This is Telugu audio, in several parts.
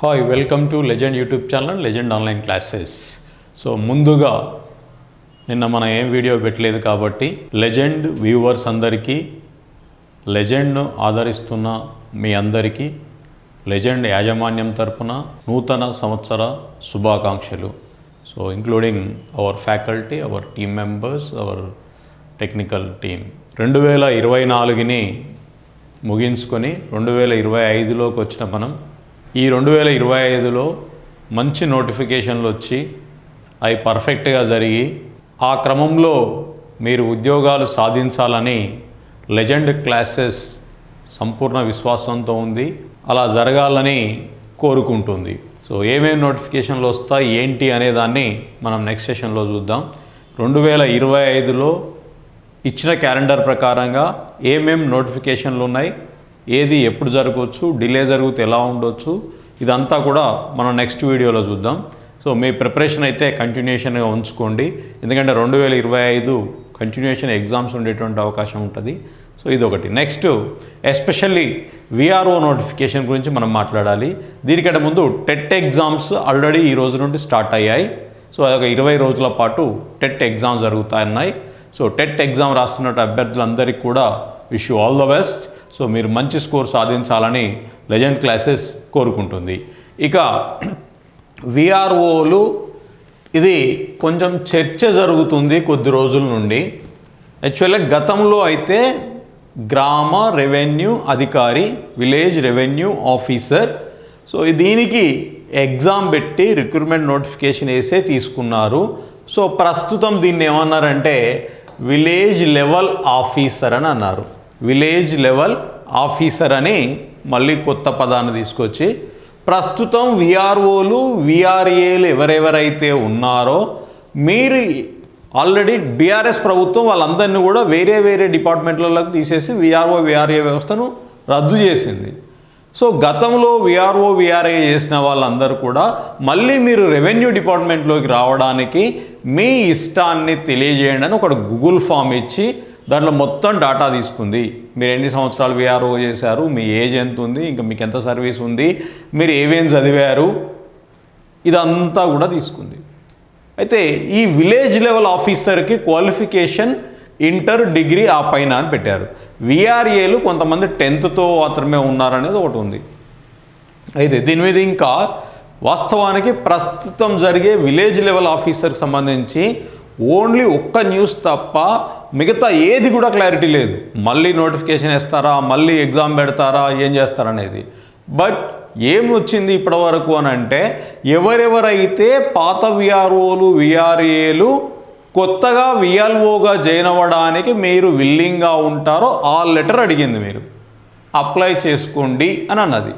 Hi welcome to legend YouTube channel legend online classes so ముందుగా నిన్న మనం ఏం వీడియో పెట్టలేదు కాబట్టి లెజెండ్ వ్యూవర్స్ అందరికీ లెజెండ్ను ఆదరిస్తున్న మీ అందరికీ లెజెండ్ యాజమాన్యం తరపున నూతన సంవత్సర శుభాకాంక్షలు. So including our faculty our team members our technical team రెండు వేల ఇరవై నాలుగుని ముగించుకొని రెండు వేల ఇరవై ఐదులోకి వచ్చిన మనం ఈ రెండు వేల ఇరవై ఐదులో మంచి నోటిఫికేషన్లు వచ్చి అవి పర్ఫెక్ట్గా జరిగి ఆ క్రమంలో మీరు ఉద్యోగాలు సాధించాలని లెజెండ్ క్లాసెస్ సంపూర్ణ విశ్వాసంతో ఉంది. అలా జరగాలని కోరుకుంటుంది. సో ఏమేమి నోటిఫికేషన్లు వస్తాయి ఏంటి అనే దాన్ని మనం నెక్స్ట్ సెషన్లో చూద్దాం. రెండు వేల ఇరవై ఐదులో ఇచ్చిన క్యాలెండర్ ప్రకారంగా ఏమేం నోటిఫికేషన్లు ఉన్నాయి ఏది ఎప్పుడు జరగవచ్చు డిలే జరిగితే ఎలా ఉండొచ్చు ఇదంతా కూడా మనం నెక్స్ట్ వీడియోలో చూద్దాం. సో మీ ప్రిపరేషన్ అయితే కంటిన్యూషన్గా ఉంచుకోండి. ఎందుకంటే రెండు వేల ఇరవై ఐదు కంటిన్యూషన్ ఎగ్జామ్స్ ఉండేటువంటి అవకాశం ఉంటుంది. సో ఇది ఒకటి నెక్స్ట్ ఎస్పెషల్లీ విఆర్ఓ నోటిఫికేషన్ గురించి మనం మాట్లాడాలి. దీనికంటే ముందు టెట్ ఎగ్జామ్స్ ఆల్రెడీ ఈ రోజు నుండి స్టార్ట్ అయ్యాయి. సో అదొక ఇరవై రోజుల పాటు టెట్ ఎగ్జామ్స్ జరుగుతాయన్నాయి. సో టెట్ ఎగ్జామ్ రాస్తున్న అభ్యర్థులందరికీ కూడా wish all the best. So మీరు మంచి స్కోర్ సాధించాలని లెజెండ్ క్లాసెస్ కోరుకుంటుంది. ఇక విఆర్ఓలు ఇది కొంచెం చర్చ జరుగుతుంది కొద్ది రోజుల నుండి. యాక్చువల్గా గతంలో అయితే గ్రామ రెవెన్యూ అధికారి విలేజ్ రెవెన్యూ ఆఫీసర్ సో దీనికి ఎగ్జామ్ పెట్టి రిక్రూట్మెంట్ నోటిఫికేషన్ వేసే తీసుకున్నారు. సో ప్రస్తుతం దీన్ని ఏమన్నారంటే విలేజ్ లెవెల్ ఆఫీసర్ అని అన్నారు. విలేజ్ లెవెల్ ఆఫీసర్ అని మళ్ళీ కొత్త పదాన్ని తీసుకొచ్చి ప్రస్తుతం విఆర్ఓలు విఆర్ఏలు ఎవరెవరైతే ఉన్నారో మీరు ఆల్రెడీ బీఆర్ఎస్ ప్రభుత్వం వాళ్ళందరినీ కూడా వేరే వేరే డిపార్ట్మెంట్లలోకి తీసేసి విఆర్ఓ విఆర్ఏ వ్యవస్థను రద్దు చేసింది. సో గతంలో విఆర్ఓ విఆర్ఏ చేసిన వాళ్ళందరూ కూడా మళ్ళీ మీరు రెవెన్యూ డిపార్ట్మెంట్లోకి రావడానికి మీ ఇష్టాన్ని తెలియజేయండి అని ఒక గూగుల్ ఫామ్ ఇచ్చి దాంట్లో మొత్తం డాటా తీసుకుంది. మీరు ఎన్ని సంవత్సరాలు విఆర్ఓ చేశారు మీ ఏజ్ ఎంత ఉంది ఇంకా మీకు ఎంత సర్వీస్ ఉంది మీరు ఏవేం చదివారు ఇదంతా కూడా తీసుకుంది. అయితే ఈ విలేజ్ లెవెల్ ఆఫీసర్కి క్వాలిఫికేషన్ ఇంటర్ డిగ్రీ ఆ పైన అని పెట్టారు. విఆర్ఏలు కొంతమంది టెన్త్తో మాత్రమే ఉన్నారనేది ఒకటి ఉంది. అయితే దీని మీద ఇంకా వాస్తవానికి ప్రస్తుతం జరిగే విలేజ్ లెవెల్ ఆఫీసర్కి సంబంధించి ఓన్లీ ఒక్క న్యూస్ తప్ప మిగతా ఏది కూడా క్లారిటీ లేదు. మళ్ళీ నోటిఫికేషన్ ఇస్తారా మళ్ళీ ఎగ్జామ్ పెడతారా? ఏం చేస్తారనేది. బట్ ఏం వచ్చింది ఇప్పటి అని అంటే ఎవరెవరైతే పాత విఆర్ఓలు విఆర్ఏలు కొత్తగా విఎల్ఓగా జాయిన్ అవ్వడానికి మీరు విల్లింగ్గా ఉంటారో ఆ లెటర్ అడిగింది మీరు. అప్లై చేసుకోండి అని అన్నది.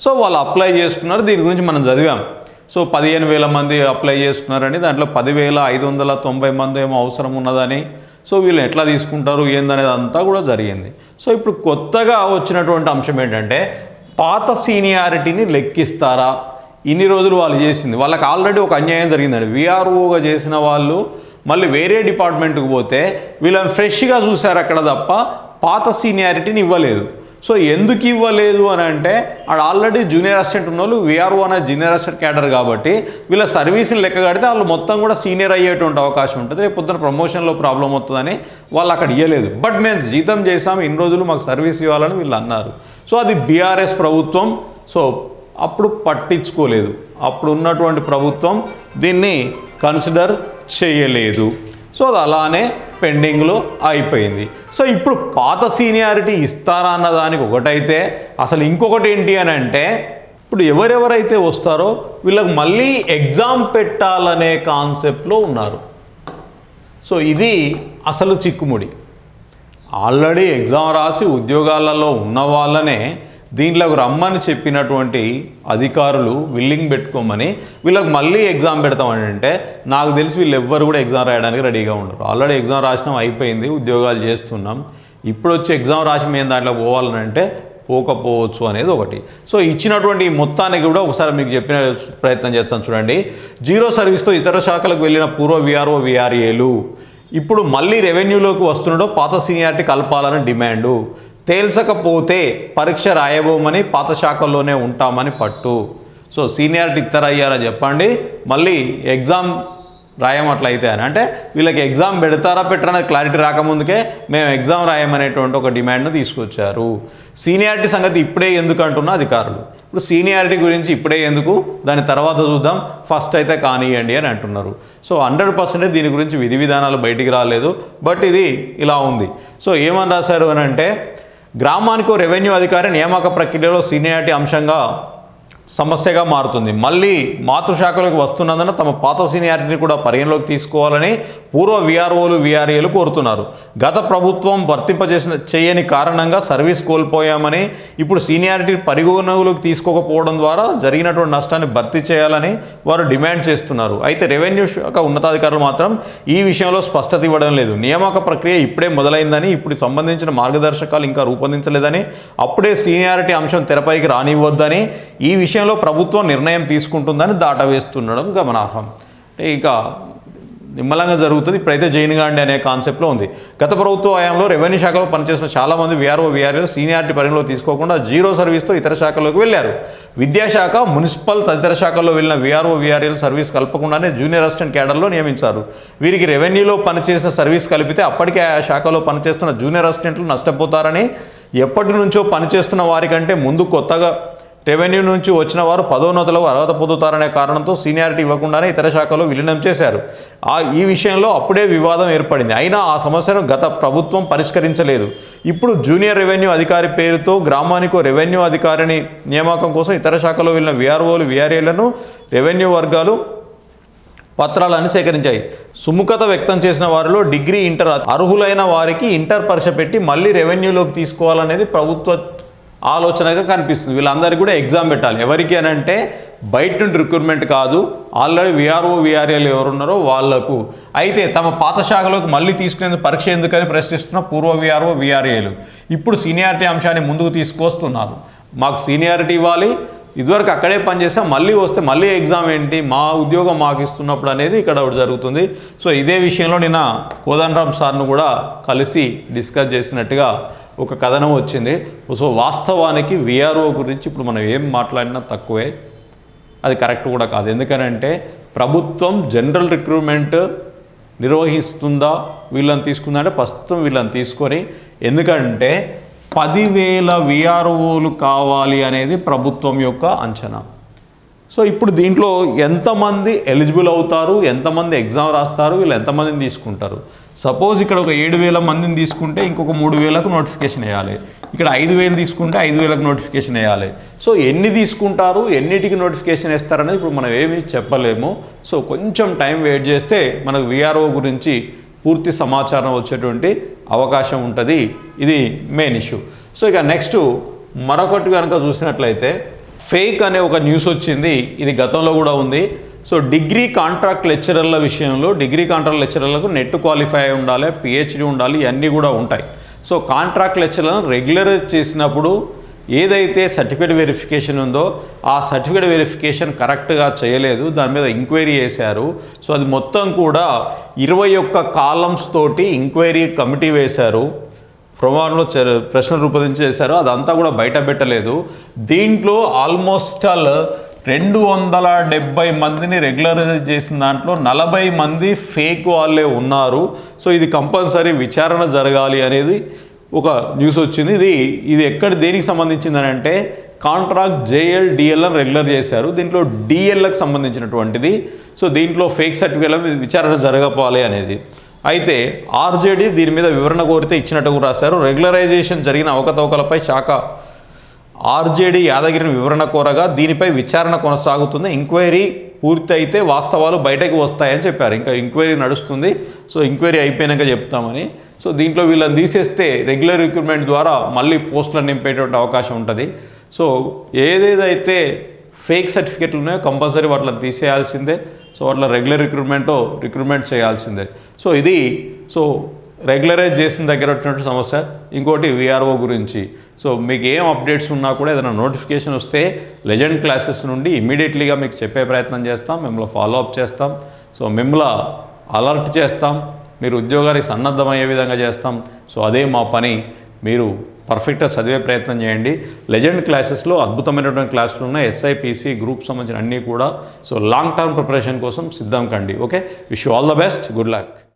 సో వాళ్ళు అప్లై చేసుకున్నారు. దీని గురించి మనం చదివాం. సో పదిహేను వేల మంది అప్లై చేసుకున్నారని దాంట్లో పదివేల ఐదు వందల తొంభై మంది ఏమో అవసరం ఉన్నదని సో వీళ్ళు ఎట్లా తీసుకుంటారు ఏందనేది అంతా కూడా జరిగింది. సో ఇప్పుడు కొత్తగా వచ్చినటువంటి అంశం ఏంటంటే పాత సీనియారిటీని లెక్కిస్తారా? ఇన్ని రోజులు వాళ్ళు చేసింది. వాళ్ళకి ఆల్రెడీ ఒక అన్యాయం జరిగిందండి. విఆర్ఓగా చేసిన వాళ్ళు మళ్ళీ వేరే డిపార్ట్మెంట్కి పోతే వీళ్ళని ఫ్రెష్గా చూశారు అక్కడ తప్ప పాత సీనియారిటీని ఇవ్వలేదు. సో ఎందుకు ఇవ్వలేదు అని అంటే ఆడ ఆల్రెడీ జూనియర్ అసిస్టెంట్ ఉన్న వాళ్ళు విఆర్ఓ అనే జూనియర్ అసిస్టెంట్ క్యాడర్ కాబట్టి వీళ్ళ సర్వీసులు లెక్క కడితే వాళ్ళు మొత్తం కూడా సీనియర్ అయ్యేటువంటి అవకాశం ఉంటుంది. రేపు పొద్దున ప్రమోషన్లో ప్రాబ్లం వస్తుందని వాళ్ళు అక్కడ ఇవ్వలేదు బట్ మేము జీతం చేసాము ఇన్ని రోజులు మాకు సర్వీస్ ఇవ్వాలని వీళ్ళు అన్నారు. సో అది బీఆర్ఎస్ ప్రభుత్వం సో అప్పుడు పట్టించుకోలేదు. అప్పుడు ఉన్నటువంటి ప్రభుత్వం దీన్ని కన్సిడర్ చేయలేదు. సో అది అలానే పెండింగ్లో అయిపోయింది. సో ఇప్పుడు పాత సీనియారిటీ ఇస్తారా అన్న దానికి ఒకటైతే అసలు ఇంకొకటి ఏంటి అని అంటే ఇప్పుడు ఎవరెవరైతే వస్తారో వీళ్ళకి మళ్ళీ ఎగ్జామ్ పెట్టాలనే కాన్సెప్ట్లో ఉన్నారు. సో ఇది అసలు చిక్కుముడి. ఆల్రెడీ ఎగ్జామ్ రాసి ఉద్యోగాలలో ఉన్న వాళ్ళనే దీంట్లోకి రమ్మని చెప్పినటువంటి అధికారులు విల్లింగ్ పెట్టుకోమని వీళ్ళకి మళ్ళీ ఎగ్జామ్ పెడతామని అంటే నాకు తెలిసి వీళ్ళు ఎవ్వరు కూడా ఎగ్జామ్ రాయడానికి రెడీగా ఉండరు. ఆల్రెడీ ఎగ్జామ్ రాసినాం అయిపోయింది ఉద్యోగాలు చేస్తున్నాం. ఇప్పుడు వచ్చి ఎగ్జామ్ రాసి మేము దాంట్లో పోవాలని అంటే పోకపోవచ్చు అనేది ఒకటి. సో ఇచ్చినటువంటి ఈ మొత్తానికి కూడా ఒకసారి మీకు చెప్పిన ప్రయత్నం చేస్తాను చూడండి. జీరో సర్వీస్తో ఇతర శాఖలకు వెళ్ళిన పూర్వ విఆర్ఓ విఆర్ఏలు ఇప్పుడు మళ్ళీ రెవెన్యూలోకి వస్తుండడం పాత సీనియారిటీ కలపాలని డిమాండు. తేల్చకపోతే పరీక్ష రాయబోమని పాత శాఖల్లోనే ఉంటామని పట్టు. సో సీనియారిటీ ఇద్దరు అయ్యారా చెప్పండి. మళ్ళీ ఎగ్జామ్ రాయమట్లయితే అని. అంటే వీళ్ళకి ఎగ్జామ్ పెడతారా పెట్టరా క్లారిటీ రాకముందుకే మేము ఎగ్జామ్ రాయమనేటువంటి ఒక డిమాండ్ను తీసుకొచ్చారు. సీనియారిటీ సంగతి ఇప్పుడే ఎందుకు అంటున్నా అధికారులు. ఇప్పుడు సీనియారిటీ గురించి ఇప్పుడే ఎందుకు? దాని తర్వాత చూద్దాం. ఫస్ట్ అయితే కానివ్వండి అని అంటున్నారు. సో హండ్రెడ్ పర్సెంట్ దీని గురించి విధి విధానాలు బయటికి రాలేదు. బట్ ఇది ఇలా ఉంది. సో ఏమని రాశారు అని అంటే గ్రామానికి రెవెన్యూ అధికారి నియామక ప్రక్రియలో సీనియారిటీ అంశంగా సమస్యగా మారుతుంది. మళ్ళీ మాతృశాఖలోకి వస్తున్నందున తమ పాత సీనియారిటీని కూడా పరిగణలోకి తీసుకోవాలని పూర్వ విఆర్ఓలు విఆర్ఏలు కోరుతున్నారు. గత ప్రభుత్వం వర్తింపజేసిన చేయని కారణంగా సర్వీస్ కోల్పోయామని ఇప్పుడు సీనియారిటీ పరిగణలోకి తీసుకోకపోవడం ద్వారా జరిగినటువంటి నష్టాన్ని భర్తీ చేయాలని వారు డిమాండ్ చేస్తున్నారు. అయితే రెవెన్యూ శాఖ ఉన్నతాధికారులు మాత్రం ఈ విషయంలో స్పష్టత ఇవ్వడం లేదు. నియామక ప్రక్రియ ఇప్పుడే మొదలైందని ఇప్పుడు సంబంధించిన మార్గదర్శకాలు ఇంకా రూపొందించలేదని అప్పుడే సీనియారిటీ అంశం తెరపైకి రానివ్వద్దని ఈ విషయం విషయంలో ప్రభుత్వం నిర్ణయం తీసుకుంటుందని దాటవేస్తుండడం గమనార్హం. అంటే ఇక నిమ్మలంగా జరుగుతుంది. ఇప్పుడైతే జైన్ గాండి అనే కాన్సెప్ట్లో ఉంది. గత ప్రభుత్వ హయాంలో రెవెన్యూ శాఖలో పనిచేసిన చాలామంది వీఆర్ఓ వీఆర్ఏలు సీనియారిటీ పరిగణలో తీసుకోకుండా జీరో సర్వీస్తో ఇతర శాఖలోకి వెళ్ళారు. విద్యాశాఖ మున్సిపల్ తదితర శాఖల్లో వెళ్ళిన వీఆర్ఓ వీఆర్ఏలు సర్వీస్ కలపకుండానే జూనియర్ అసిస్టెంట్ క్యాడర్లో నియమించారు. వీరికి రెవెన్యూలో పనిచేసిన సర్వీస్ కలిపితే అప్పటికే ఆ శాఖలో పనిచేస్తున్న జూనియర్ అసిస్టెంట్లు నష్టపోతారని ఎప్పటి నుంచో పనిచేస్తున్న వారికంటే ముందు కొత్తగా రెవెన్యూ నుంచి వచ్చిన వారు పదోన్నతులకు అర్హత పొందుతారనే కారణంతో సీనియారిటీ ఇవ్వకుండానే ఇతర శాఖలో విలీనం చేశారు. ఆ ఈ విషయంలో అప్పుడే వివాదం ఏర్పడింది. అయినా ఆ సమస్యను గత ప్రభుత్వం పరిష్కరించలేదు. ఇప్పుడు జూనియర్ రెవెన్యూ అధికారి పేరుతో గ్రామానికి రెవెన్యూ అధికారిని నియామకం కోసం ఇతర శాఖలో వెళ్ళిన విఆర్ఓలు విఆర్ఏలను రెవెన్యూ వర్గాలు పత్రాలను సేకరించాయి. సుముఖత వ్యక్తం చేసిన వారిలో డిగ్రీ ఇంటర్ అర్హులైన వారికి ఇంటర్ పరీక్ష పెట్టి మళ్ళీ రెవెన్యూలోకి తీసుకోవాలనేది ప్రభుత్వ ఆలోచనగా కనిపిస్తుంది. వీళ్ళందరికీ కూడా ఎగ్జామ్ పెట్టాలి. ఎవరికి అని అంటే బయట నుండి రిక్రూట్మెంట్ కాదు ఆల్రెడీ విఆర్ఓ విఆర్ఏలు ఎవరున్నారో వాళ్ళకు అయితే తమ పాత శాఖలోకి మళ్ళీ తీసుకునేందుకు పరీక్ష ఎందుకని ప్రశ్నిస్తున్న పూర్వ విఆర్ఓ విఆర్ఏలు ఇప్పుడు సీనియారిటీ అంశాన్ని ముందుకు తీసుకొస్తున్నారు. మాకు సీనియారిటీ ఇవ్వాలి. ఇదివరకు అక్కడే పనిచేస్తాం మళ్ళీ వస్తే మళ్ళీ ఎగ్జామ్ ఏంటి మా ఉద్యోగం మాకు ఇస్తున్నప్పుడు అనేది ఇక్కడ ఒకటి జరుగుతుంది. సో ఇదే విషయంలో నిన్న కోదండరామ్ సార్ను కూడా కలిసి డిస్కస్ చేసినట్టుగా ఒక కథనం వచ్చింది. సో వాస్తవానికి విఆర్ఓ గురించి ఇప్పుడు మనం ఏం మాట్లాడినా తక్కువే. అది కరెక్ట్ కూడా కాదు. ఎందుకనంటే ప్రభుత్వం జనరల్ రిక్రూట్మెంట్ నిర్వహిస్తుందా వీళ్ళని తీసుకుందా అంటే ప్రస్తుతం వీళ్ళని తీసుకొని ఎందుకంటే పదివేల విఆర్ఓలు కావాలి అనేది ప్రభుత్వం యొక్క అంచనా. సో ఇప్పుడు దీంట్లో ఎంతమంది ఎలిజిబుల్ అవుతారు ఎంతమంది ఎగ్జామ్ రాస్తారు వీళ్ళు ఎంతమందిని తీసుకుంటారు? సపోజ్ ఇక్కడ ఒక ఏడు వేల మందిని తీసుకుంటే ఇంకొక మూడు వేలకు నోటిఫికేషన్ వేయాలి. ఇక్కడ ఐదు వేలు తీసుకుంటే ఐదు వేలకు నోటిఫికేషన్ వేయాలి. సో ఎన్ని తీసుకుంటారు ఎన్నిటికి నోటిఫికేషన్ వేస్తారనేది ఇప్పుడు మనం ఏమి చెప్పలేము. సో కొంచెం టైం వెయిట్ చేస్తే మనకు విఆర్ఓ గురించి పూర్తి సమాచారం వచ్చేటువంటి అవకాశం ఉంటుంది. ఇది మెయిన్ ఇష్యూ. సో ఇక నెక్స్ట్ మరొకటి కనుక చూసినట్లయితే ఫేక్ అనే ఒక న్యూస్ వచ్చింది. ఇది గతంలో కూడా ఉంది. సో డిగ్రీ కాంట్రాక్ట్ లెక్చరర్ల విషయంలో డిగ్రీ కాంట్రాక్ట్ లెక్చరర్లకు నెట్ క్వాలిఫై ఉండాలి పిహెచ్డి ఉండాలి ఇవన్నీ కూడా ఉంటాయి. సో కాంట్రాక్ట్ లెక్చరర్లను రెగ్యులర్ చేసినప్పుడు ఏదైతే సర్టిఫికేట్ వెరిఫికేషన్ ఉందో ఆ సర్టిఫికేట్ వెరిఫికేషన్ కరెక్ట్గా చేయలేదు. దాని మీద ఎంక్వైరీ చేశారు. సో అది మొత్తం కూడా ఇరవై ఒక్క కాలమ్స్ తోటి ఎంక్వైరీ కమిటీ వేశారు. ప్రమాణంలో ప్రశ్నలు రూపొందించి చేశారు. అదంతా కూడా బయట పెట్టలేదు. దీంట్లో ఆల్మోస్ట్ ఆల్ రెండు వందల డెబ్బై మందిని రెగ్యులరైజ్ చేసిన దాంట్లో నలభై మంది ఫేక్ వాళ్ళే ఉన్నారు. సో ఇది కంపల్సరీ విచారణ జరగాలి అనేది ఒక న్యూస్ వచ్చింది. ఇది ఇది ఎక్కడ దేనికి సంబంధించిందని అంటే కాంట్రాక్ట్ జేఎల్ డిఎల్ రెగ్యులర్ చేశారు. దీంట్లో డిఎల్కి సంబంధించినటువంటిది. సో దీంట్లో ఫేక్ సర్టిఫికేట్ విచారణ జరగపాలి అనేది. అయితే ఆర్జేడీ దీని మీద వివరణ కోరితే ఇచ్చినట్టు రాశారు. రెగ్యులరైజేషన్ జరిగిన అవకతవకలపై శాఖ ఆర్జేడీ యాదగిరిని వివరణ కోరగా దీనిపై విచారణ కొనసాగుతుంది. ఎంక్వైరీ పూర్తి అయితే వాస్తవాలు బయటకు వస్తాయని చెప్పారు. ఇంకా ఎంక్వైరీ నడుస్తుంది. సో ఎంక్వైరీ అయిపోయినాక చెప్తామని. సో దీంట్లో వీళ్ళని తీసేస్తే రెగ్యులర్ రిక్రూట్మెంట్ ద్వారా మళ్ళీ పోస్టులను నింపేటువంటి అవకాశం ఉంటుంది. సో ఏదేదైతే ఫేక్ సర్టిఫికెట్లు ఉన్నాయో కంపల్సరీ వాటిని తీసేయాల్సిందే. సో అట్లా రెగ్యులర్ రిక్రూట్మెంట్ రిక్రూట్మెంట్ చేయాల్సిందే. సో ఇది సో రెగ్యులరైజ్ చేసిన దగ్గర వచ్చినట్టు సమస్య. ఇంకోటి విఆర్ఓ గురించి. సో మీకు ఏం అప్డేట్స్ ఉన్నా కూడా ఏదైనా నోటిఫికేషన్ వస్తే లెజెండ్ క్లాసెస్ నుండి ఇమీడియట్లీగా మీకు చెప్పే ప్రయత్నం చేస్తాం. మిమ్మల్ని ఫాలో అప్ చేస్తాం. సో మిమ్మల్ని అలర్ట్ చేస్తాం. మీరు ఉద్యోగానికి సన్నద్ధమయ్యే విధంగా చేస్తాం. సో అదే మా పని. మీరు పర్ఫెక్ట్గా చదివే ప్రయత్నం చేయండి. లెజెండ్ క్లాసెస్లో అద్భుతమైనటువంటి క్లాసులు ఉన్నాయి. ఎస్ఐపిసి గ్రూప్ సంబంధించిన అన్నీ కూడా. సో లాంగ్ టర్మ్ ప్రిపరేషన్ కోసం సిద్ధం కండి. Okay wish all the best good luck